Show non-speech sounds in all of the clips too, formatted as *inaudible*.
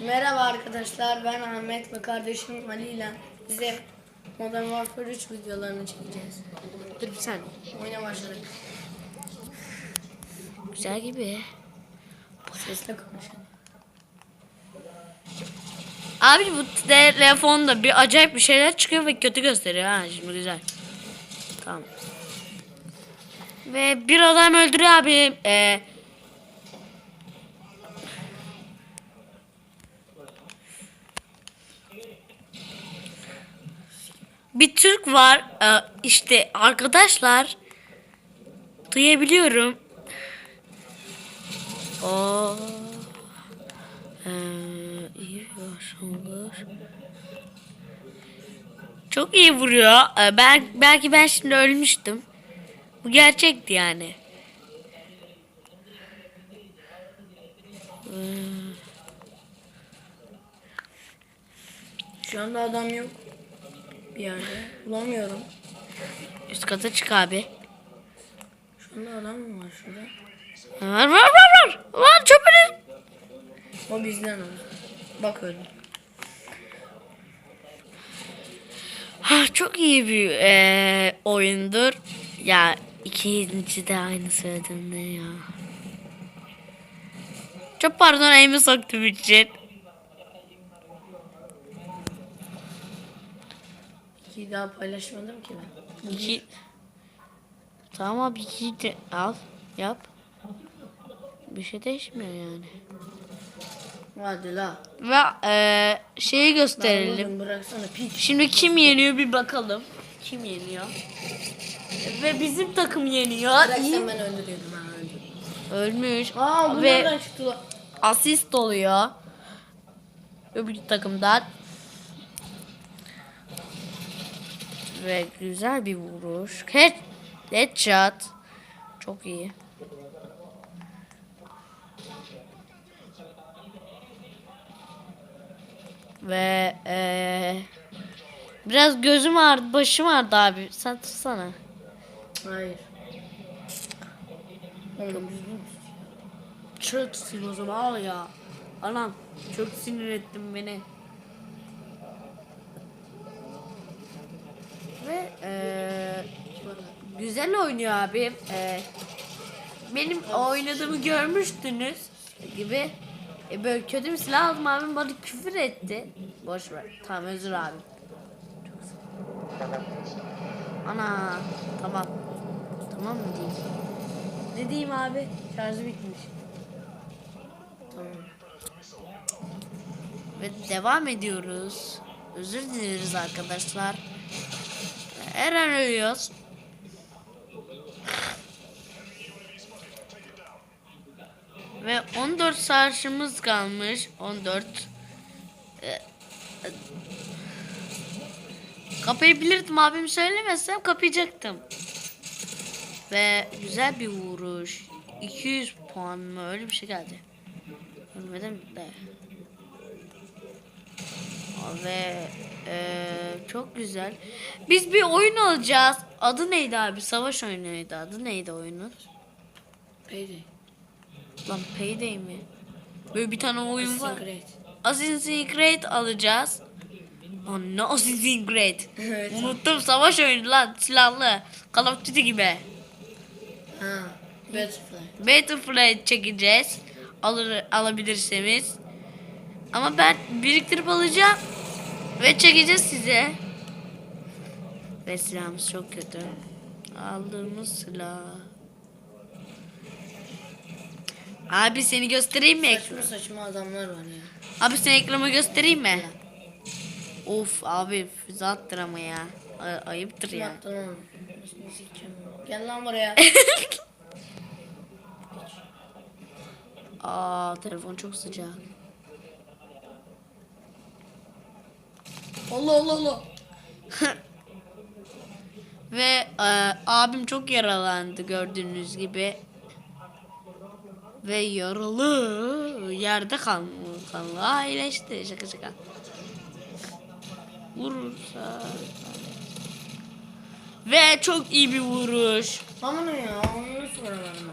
Merhaba arkadaşlar ben Ahmet ve kardeşim Ali ile bize Modern Warfare 3 videolarını çekeceğiz. Dur bir saniye. Oyuna başladık. Güzel gibi. Sesle konuşalım. Abi bu telefonda bir acayip bir şeyler çıkıyor ve kötü gösteriyor ha şimdi güzel. Tamam. Ve bir adam öldürüyor abi. Ee, bir Türk var. Ee, işte arkadaşlar duyabiliyorum. O ee, iyi başlangıç. Çok iyi vuruyor. Ee, ben belki ben şimdi ölmüştüm. Bu gerçekti yani. Şu anda adam yok. Bir yerde. Bulamıyorum. Üst kata çık abi. Şu anda adam mı var şurada? Var var var var. Var çöpünü. O bizden o. Bak öyle. Ha, çok iyi bir eee, oyundur. Ya ikinci de aynı söyledim ne ya. Çok pardon elimi soktum için. İki daha paylaşmadım ki ben. İki... Tamam abi iki de al yap. Bir şey değişmiyor yani. Hadi la. Ve eee, şeyi gösterelim. Bıraksana. Şimdi kim yeniyor bir bakalım. Kim yeniyor? Ve bizim takım yeniyor. Bıraksan İyi. ben öldürüyordum ben. Ölmüş. Aa bu Ve nereden çıktı asist oluyor. Öbür takımdan. Ve güzel bir vuruş. Head, headshot. Çok iyi. Ve eee biraz gözüm ağrıdı, başım ağrıdı abi. Sen tutsana. Hayır. Oğlum düzgün tut. Çok tutayım o zaman al ya. Anam çok sinir ettin beni. Ve eee, güzel oynuyor abi. Eee, benim oynadığımı görmüştünüz gibi. E, böyle kötü bir silah aldım abim bana küfür etti. Boş ver. Tamam özür abi. Ana tamam. Tamam mı diyeyim? Ne diyeyim abi? Şarjı bitmiş. Tamam. Ve devam ediyoruz. Özür dileriz arkadaşlar. Her an ölüyoruz. Ve 14 savaşımız kalmış. 14. Ee, e, Kapayabilirdim abim söylemezsem kapayacaktım. Ve güzel bir vuruş. 200 puan mı öyle bir şey geldi. Ölmedim de. Ve eee, çok güzel. Biz bir oyun alacağız. Adı neydi abi? Savaş oyunuydu. Adı neydi oyunun? Payday. Lan Payday mi? Böyle bir tane oyun var. Great. Assassin's Creed alacağız. Lan ne Assassin's Creed? Evet. Unuttum savaş oyunu lan silahlı. Call of Duty gibi. Ha. Butterfly. Battlefield çekeceğiz. Alır, alabilirseniz. Ama ben biriktirip alacağım. Ve çekeceğiz size. Ve silahımız çok kötü. Aldığımız silah. Abi seni göstereyim mi? Saçma saçma adamlar var ya. Abi seni ekranıma göstereyim mi? Of abi füze attır ama ya. Ay- ayıptır ya. Yaptın oğlum. Nasıl sikeceğim ya? Gel lan buraya. *laughs* Aa telefon çok sıcak. Allah Allah Allah. *laughs* Ve e, abim çok yaralandı gördüğünüz gibi. Ve yaralı yerde kanlı Aa, iyileşti şaka şaka. Vurursa. Ve çok iyi bir vuruş. Aman ya onu soramadım.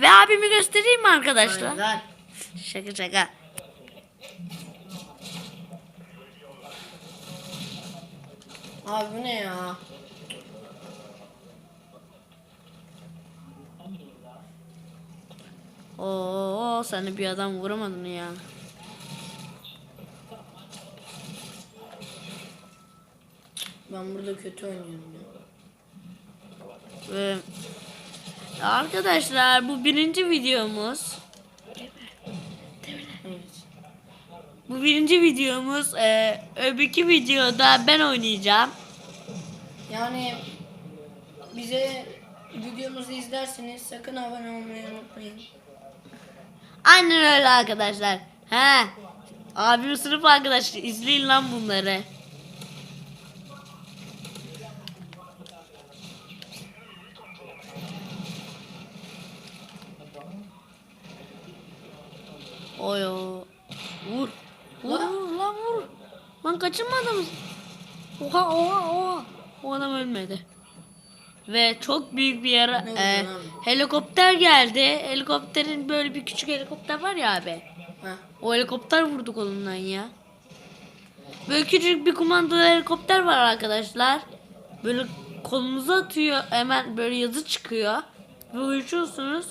Ve abimi göstereyim mi arkadaşlar? Şaka şaka. Abi bu ne ya? Oo sen de bir adam vuramadın ya. Ben burada kötü oynuyorum ya. Ve arkadaşlar bu birinci videomuz. Bu birinci videomuz. Ee, öbürkü videoda ben oynayacağım. Yani bize videomuzu izlerseniz sakın abone olmayı unutmayın. Aynen öyle arkadaşlar. He. Abim sınıf arkadaşı izleyin lan bunları. Oy o. Vur. Vur Lan. lan vur. Lan kaçırmadım. Oha oha oha. O adam ölmedi. Ve çok büyük bir oldu e, helikopter geldi. Helikopterin böyle bir küçük helikopter var ya abi. Ha. O helikopter vurdu kolundan ya. Böyle küçük bir kumandalı helikopter var arkadaşlar. Böyle kolunuza atıyor hemen böyle yazı çıkıyor. Ve uyuşuyorsunuz.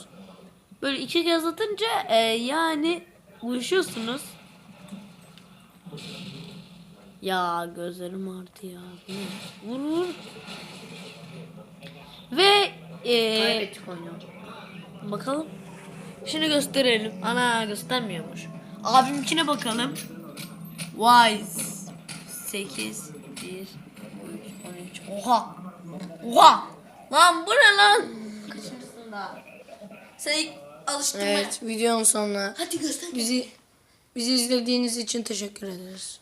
Böyle iki kez atınca e, yani uyuşuyorsunuz. Ya gözlerim ağrıdı ya. Vur vur. Ve oyunu. Bakalım. Şunu gösterelim. Ana göstermiyormuş. Abimkine bakalım. Wise 8 1 13 13 Oha. Oha. Lan bu ne lan? Kaçıncısında? Sen ilk alıştırma. Evet videonun sonuna. Hadi göster. Bizi bizi izlediğiniz için teşekkür ederiz.